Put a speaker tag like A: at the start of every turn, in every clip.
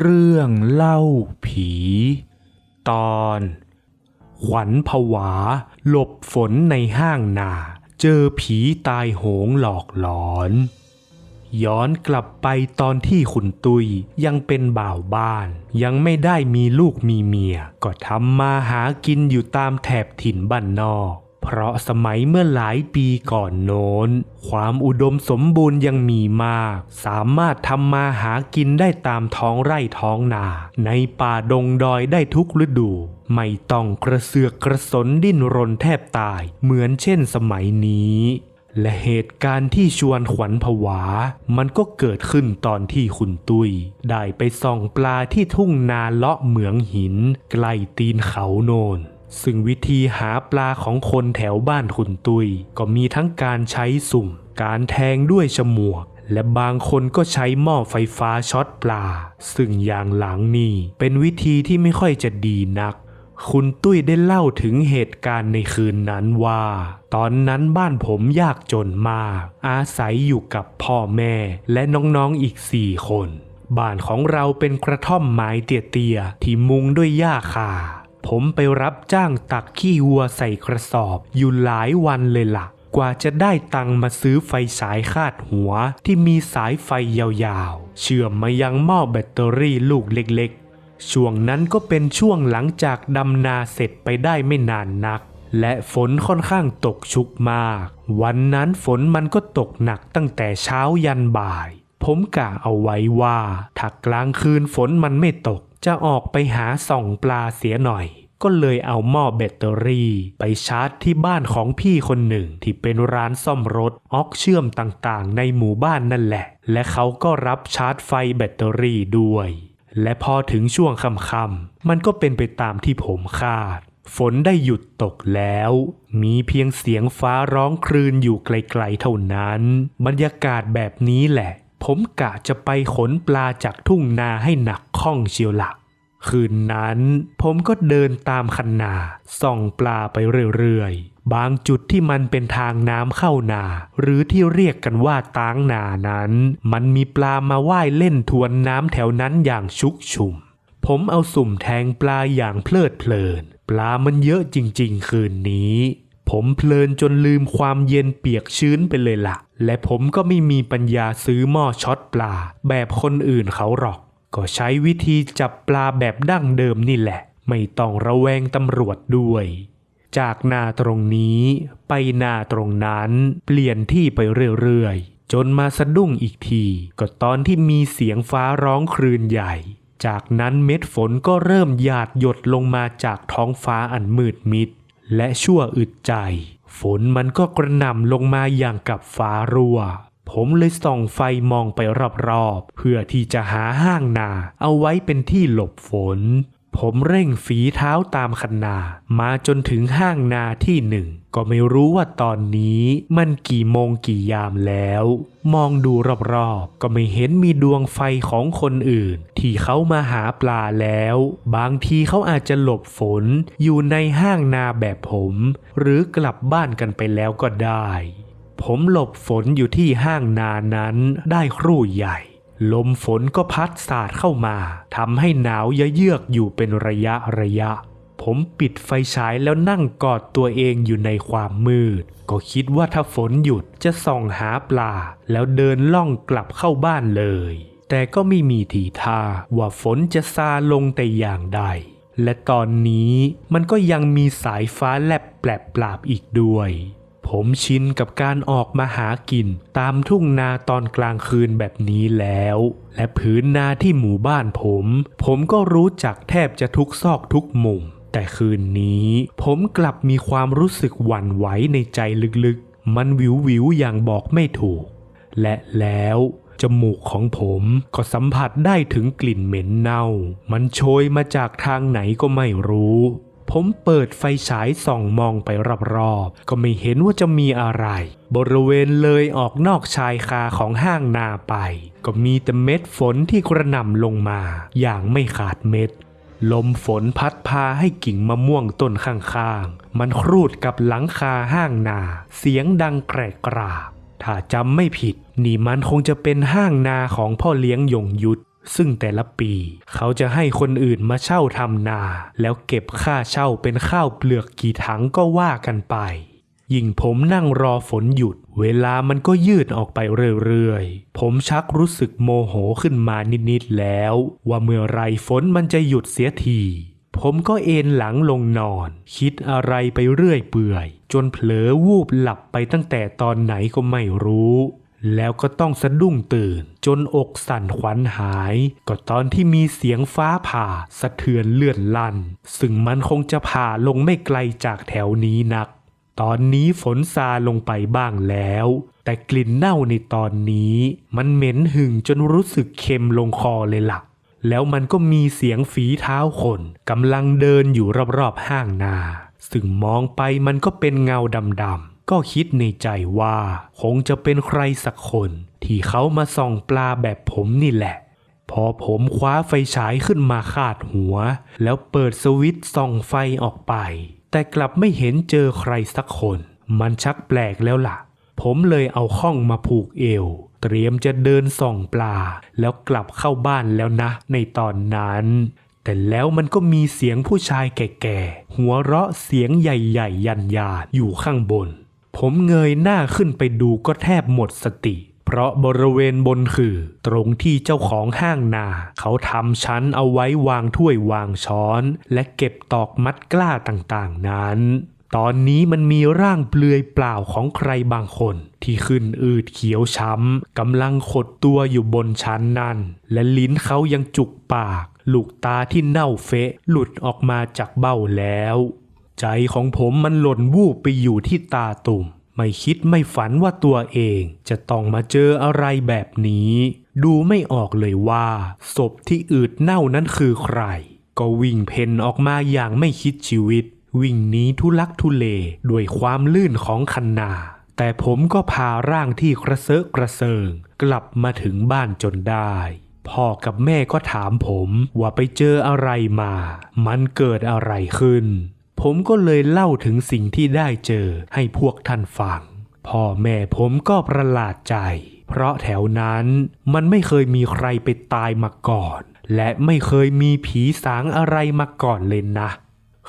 A: เรื่องเล่าผี ตอน ขวัญผวา หลบฝนในห้างนา เจอผีตายโหงหลอกหลอน ย้อนกลับไปตอนที่คุณตุยยังเป็นบ่าวบ้าน ยังไม่ได้มีลูกมีเมีย ก็ทำมาหากินอยู่ตามแถบถิ่นบ้านนอก เพราะสมัยเมื่อหลายปีก่อนโน้น ความอุดมสมบูรณ์ยังมีมาก สามารถทำมาหากินได้ตามท้องไร่ท้องนา ในป่าดงดอยได้ทุกฤดู ไม่ต้องกระเสือกกระสนดิ้นรนแทบตาย เหมือนเช่นสมัยนี้ และเหตุการณ์ที่ชวนขวัญผวา มันก็เกิดขึ้นตอนที่คุณตุยได้ไปส่องปลาที่ทุ่งนาเลาะเหมืองหิน ใกล้ตีนเขาโนน ซึ่งวิธีหาปลาของคนแถวบ้านคุณตุย ก็มีทั้งการใช้สุ่ม การแทงด้วยฉมวก และบางคนก็ใช้หม้อไฟฟ้าช็อตปลา ซึ่งอย่างหลังนี่เป็นวิธีที่ไม่ค่อยจะดีนัก คุณตุ้ยได้เล่าถึงเหตุการณ์ในคืนนั้นว่า ตอนนั้นบ้านผมยากจนมาก อาศัยอยู่กับพ่อแม่และน้องๆอีกสี่คน บ้านของเราเป็นกระท่อมไม้เตี้ยๆที่มุงด้วยหญ้าคา ผมไปรับจ้างตักขี้วัวใส่กระสอบ อยู่หลายวันเลยล่ะ กว่าจะได้ตังมาซื้อไฟฉายคาดหัว ที่มีสายไฟยาวๆ เชื่อมมายังหม้อแบตเตอรี่ลูกเล็กๆ ช่วงนั้นก็เป็นช่วงหลังจากดำนาเสร็จไปได้ไม่นานนัก และฝนค่อนข้างตกชุกมาก วันนั้นฝนมันก็ตกหนักตั้งแต่เช้ายันบ่าย ผมกะเอาไว้ว่าถ้ากลางคืนฝนมันไม่ตก จะออกไปหาส่องปลาเสียหน่อย ก็เลยเอาหม้อแบตเตอรี่ ไปชาร์จที่บ้านของพี่คนหนึ่งที่เป็นร้านซ่อมรถออกเชื่อมต่างๆ ในหมู่บ้านนั่นแหละ และเขาก็รับชาร์จไฟแบตเตอรี่ด้วย และพอถึงช่วงค่ำๆมันก็เป็นไปตามที่ผมคาด ฝนได้หยุดตกแล้ว มีเพียงเสียงฟ้าร้องครืนอยู่ไกลๆเท่านั้น บรรยากาศแบบนี้แหละ ผมกะจะไปขนปลาจากทุ่งนาให้หนักข้องเชียวหลัก คืนนั้นผมก็เดินตามคันนาส่องปลาไปเรื่อยๆ บางจุดที่มันเป็นทางน้ำเข้านา หรือที่เรียกกันว่าตางนานั้น มันมีปลามาว่ายเล่นทวนน้ำแถวนั้นอย่างชุกชุม ผมเอาสุ่มแทงปลาอย่างเพลิดเพลิน ปลามันเยอะจริงๆ คืนนี้ ผมเพลินจนลืมความเย็นเปียกชื้นไปเลยละ่ะ และผมก็ไม่มีปัญญาซื้อหม้อช็อตปลาแบบคนอื่นเขาหรอก ก็ใช้วิธีจับปลาแบบดั้งเดิมนี่แหละ ไม่ต้องระแวงตำรวจด้วย จากนาตรงนี้ไปนาตรงนั้น เปลี่ยนที่ไปเรื่อยๆ จนมาสะดุ้งอีกที ก็ตอนที่มีเสียงฟ้าร้องครืนใหญ่ จากนั้นเม็ดฝนก็เริ่มหยาดหยดลงมาจากท้องฟ้าอันมืดมิด และชั่วอึดใจ ฝนมันก็กระหน่ำลงมาอย่างกับฟ้ารั่ว ผมเลยส่องไฟมองไปรอบๆ เพื่อที่จะหาห้างนาเอาไว้เป็นที่หลบฝน ผมเร่งฝีเท้าตามคันนา มาจนถึงห้างนาที่หนึ่ง ก็ไม่รู้ว่าตอนนี้มันกี่โมงกี่ยามแล้ว มองดูรอบๆ ก็ไม่เห็นมีดวงไฟของคนอื่น ที่เขามาหาปลาแล้ว บางทีเขาอาจจะหลบฝนอยู่ในห้างนาแบบผม หรือกลับบ้านกันไปแล้วก็ได้ ผมหลบฝนอยู่ที่ห้างนานั้นได้ครู่ใหญ่ ลมฝนก็พัดสาดเข้ามาทำให้หนาวเยือกอยู่เป็นระยะระยะ ผมปิดไฟฉายแล้วนั่งกอดตัวเองอยู่ในความมืด ก็คิดว่าถ้าฝนหยุดจะส่องหาปลา แล้วเดินล่องกลับเข้าบ้านเลย แต่ก็ไม่มีทีท่าว่าฝนจะซาลงแต่อย่างใด และตอนนี้มันก็ยังมีสายฟ้าแลบแปลบปราบอีกด้วย ผมชินกับการออกมาหากินตามทุ่งนาตอนกลางคืนแบบนี้แล้ว และพื้นนาที่หมู่บ้านผม ผมก็รู้จักแทบจะทุกซอกทุกมุม แต่คืนนี้ผมกลับมีความรู้สึกหวั่นไหวในใจลึกๆ มันวิววิวอย่างบอกไม่ถูก และแล้วจมูกของผมก็สัมผัสได้ถึงกลิ่นเหม็นเน่า มันโชยมาจากทางไหนก็ไม่รู้ ผมเปิดไฟฉายส่องมองไปรอบๆ ก็ไม่เห็นว่าจะมีอะไร บริเวณเลยออกนอกชายคาของห้างนาไป ก็มีแต่เม็ดฝนที่กระหน่ำลงมา อย่างไม่ขาดเม็ด ลมฝนพัดพาให้กิ่งมะม่วงต้นข้างๆ มันครูดกับหลังคาห้างนา เสียงดังแกรกกรากถ้าจำไม่ผิด นี่มันคงจะเป็นห้างนาของพ่อเลี้ยงยงยุทธ ซึ่งแต่ละปี เขาจะให้คนอื่นมาเช่าทำนา แล้วเก็บค่าเช่าเป็นข้าวเปลือกกี่ถังก็ว่ากันไป ยิ่งผมนั่งรอฝนหยุด เวลามันก็ยืดออกไปเรื่อยๆ ผมชักรู้สึกโมโหขึ้นมานิดๆแล้ว ว่าเมื่อไรฝนมันจะหยุดเสียทีผมก็เอนหลังลงนอน คิดอะไรไปเรื่อยเปื่อย จนเผลอวูบหลับไปตั้งแต่ตอนไหนก็ไม่รู้ แล้วก็ต้องสะดุ้งตื่น จนอกสั่นขวัญหาย ก็ตอนที่มีเสียงฟ้าผ่าสะเทือนเลื่อนลั่น ซึ่งมันคงจะผ่าลงไม่ไกลจากแถวนี้นัก ตอนนี้ฝนซาลงไปบ้างแล้ว แต่กลิ่นเน่าในตอนนี้ มันเหม็นหึงจนรู้สึกเค็มลงคอเลยล่ะแล้วมันก็มีเสียงฝีเท้าคนกำลังเดินอยู่รอบๆห้างนา ซึ่งมองไปมันก็เป็นเงาดำๆ ก็คิดในใจว่าคงจะเป็นใครสักคนที่เขามาส่องปลาแบบผมนี่แหละ พอผมคว้าไฟฉายขึ้นมาคาดหัว แล้วเปิดสวิตช์ส่องไฟออกไป แต่กลับไม่เห็นเจอใครสักคน มันชักแปลกแล้วล่ะ ผมเลยเอาข้องมาผูกเอว เตรียมจะเดินส่องปลา แล้วกลับเข้าบ้านแล้วนะ ในตอนนั้นแต่แล้วมันก็มีเสียงผู้ชายแก่ๆ หัวเราะเสียงใหญ่ๆ ยันยานอยู่ข้างบน ผมเงยหน้าขึ้นไปดูก็แทบหมดสติ เพราะบริเวณบนคือ ตรงที่เจ้าของห้างนา เขาทำชั้นเอาไว้วางถ้วยวางช้อน และเก็บตอกมัดกล้าต่างๆนั้นตอนนี้มันมีร่างเปลือยเปล่าของใครบางคน ที่ขึ้นอืดเขียวช้ำกำลังขดตัวอยู่บนชั้นนั้นและลิ้นเขายังจุกปาก ลูกตาที่เน่าเฟะหลุดออกมาจากเบ้าแล้ว ใจของผมมันหล่นวูบไปอยู่ที่ตาตุ่ม ไม่คิดไม่ฝันว่าตัวเองจะต้องมาเจออะไรแบบนี้ ดูไม่ออกเลยว่าศพที่อืดเน่านั้นคือใคร ก็วิ่งเพ่นออกมาอย่างไม่คิดชีวิต วิ่งหนีทุลักทุเลด้วยความลื่นของคันนาแต่ผมก็พาร่างที่กระเซาะกระเซิง กลับมาถึงบ้านจนได้ พ่อกับแม่ก็ถามผมว่าไปเจออะไรมา มันเกิดอะไรขึ้น ผมก็เลยเล่าถึงสิ่งที่ได้เจอให้พวกท่านฟัง พ่อแม่ผมก็ประหลาดใจ เพราะแถวนั้นมันไม่เคยมีใครไปตายมาก่อน และไม่เคยมีผีสางอะไรมาก่อนเลยนะ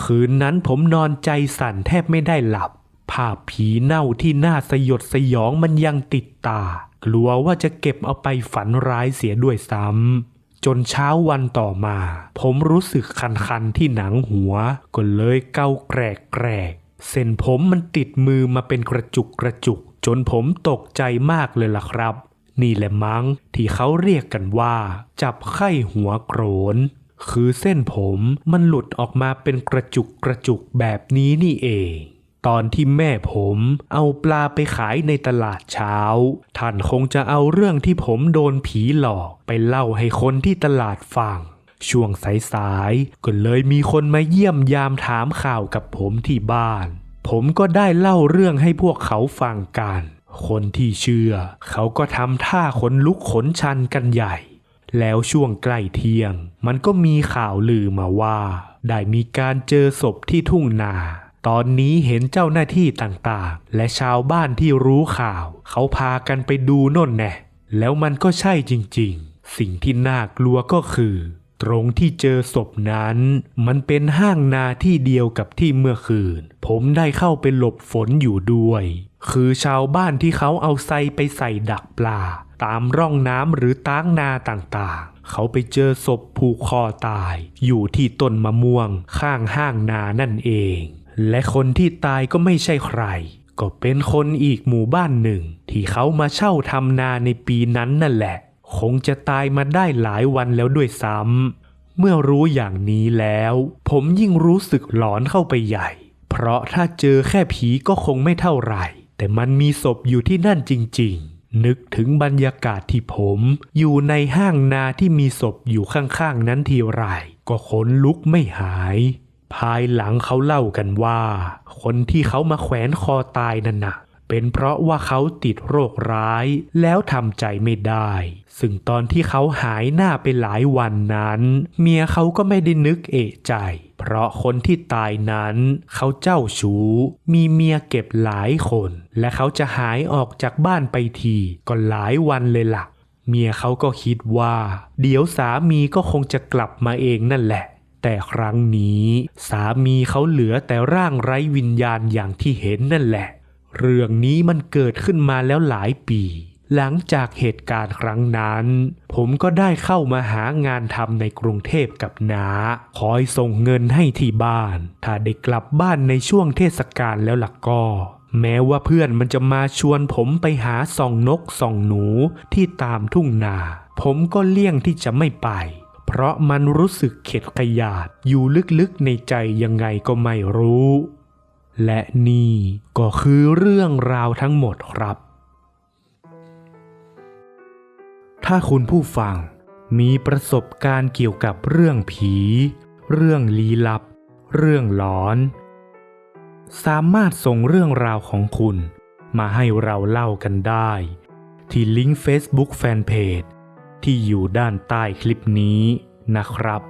A: คืนนั้นผมนอนใจสั่นแทบไม่ได้หลับ ภาพผีเน่าที่น่าสยดสยองมันยังติดตา กลัวว่าจะเก็บเอาไปฝันร้ายเสียด้วยซ้ำ จนเช้าวันต่อมา ผมรู้สึกคันๆที่หนังหัว ก็เลยเกาแกรกแกรกเส้นผมมันติดมือมาเป็นกระจุกกระจุก จนผมตกใจมากเลยล่ะครับ นี่แหละมั้งที่เขาเรียกกันว่า จับไข้หัวโกรนคือเส้นผมมันหลุดออกมาเป็นกระจุกกระจุกแบบนี้นี่เอง ตอนที่แม่ผมเอาปลาไปขายในตลาดเช้า ท่านคงจะเอาเรื่องที่ผมโดนผีหลอกไปเล่าให้คนที่ตลาดฟัง ช่วงสายๆก็เลยมีคนมาเยี่ยมยามถามข่าวกับผมที่บ้าน ผมก็ได้เล่าเรื่องให้พวกเขาฟังกัน คนที่เชื่อ เขาก็ทำท่าขนลุกขนชันกันใหญ่ แล้วช่วงใกล้เที่ยง มันก็มีข่าวลือมาว่า ได้มีการเจอศพที่ทุ่งนา ตอนนี้เห็นเจ้าหน้าที่ต่างๆ และชาวบ้านที่รู้ข่าว เขาพากันไปดูน่นแน่แล้วมันก็ใช่จริงๆ สิ่งที่น่ากลัวก็คือ ตรงที่เจอศพนั้น มันเป็นห้างนาที่เดียวกับที่เมื่อคืน ผมได้เข้าไปหลบฝนอยู่ด้วย คือชาวบ้านที่เขาเอาไซไปใส่ดักปลา ตามร่องน้ำหรือต้างนาต่างๆ เขาไปเจอศพผูกคอตาย อยู่ที่ต้นมะม่วงข้างห้างนานั่นเอง และคนที่ตายก็ไม่ใช่ใคร ก็เป็นคนอีกหมู่บ้านหนึ่ง ที่เขามาเช่าทำนาในปีนั้นนั่นแหละ คงจะตายมาได้หลายวันแล้วด้วยซ้ำเมื่อรู้อย่างนี้แล้ว ผมยิ่งรู้สึกหลอนเข้าไปใหญ่ เพราะถ้าเจอแค่ผีก็คงไม่เท่าไหร่ แต่มันมีศพอยู่ที่นั่นจริง ๆ นึกถึงบรรยากาศที่ผม อยู่ในห้างนาที่มีศพอยู่ข้างๆนั้นทีไรก็ขนลุกไม่หาย ภายหลังเขาเล่ากันว่า คนที่เขามาแขวนคอตายนั่นน่ะเป็นเพราะว่าเขาติดโรคร้ายแล้วทำใจไม่ได้ ซึ่งตอนที่เขาหายหน้าไปหลายวันนั้น เมียเขาก็ไม่ได้นึกเอะใจ เพราะคนที่ตายนั้น เขาเจ้าชู้ มีเมียเก็บหลายคน และเขาจะหายออกจากบ้านไปทีก็หลายวันเลยล่ะ เมียเขาก็คิดว่า เดี๋ยวสามีก็คงจะกลับมาเองนั่นแหละ แต่ครั้งนี้ สามีเขาเหลือแต่ร่างไร้วิญญาณอย่างที่เห็นนั่นแหละ เรื่องนี้มันเกิดขึ้นมาแล้วหลายปี หลังจากเหตุการณ์ครั้งนั้น ผมก็ได้เข้ามาหางานทำในกรุงเทพกับนาคอยส่งเงินให้ที่บ้าน ถ้าได้กลับบ้านในช่วงเทศกาลแล้วล่ะก็แม้ว่าเพื่อนมันจะมาชวนผมไปหาส่องนกส่องหนูที่ตามทุ่งนา ผมก็เลี่ยงที่จะไม่ไป เพราะมันรู้สึกเข็ดขยาดอยู่ลึกๆในใจยังไงก็ไม่รู้ และนี่ก็คือเรื่องราวทั้งหมดครับ ถ้าคุณผู้ฟังมีประสบการณ์เกี่ยวกับเรื่องผี เรื่องลี้ลับ เรื่องหลอน สามารถส่งเรื่องราวของคุณ มาให้เราเล่ากันได้ ที่ลิงก์ Facebook Fanpage ที่อยู่ด้านใต้คลิปนี้นะครับ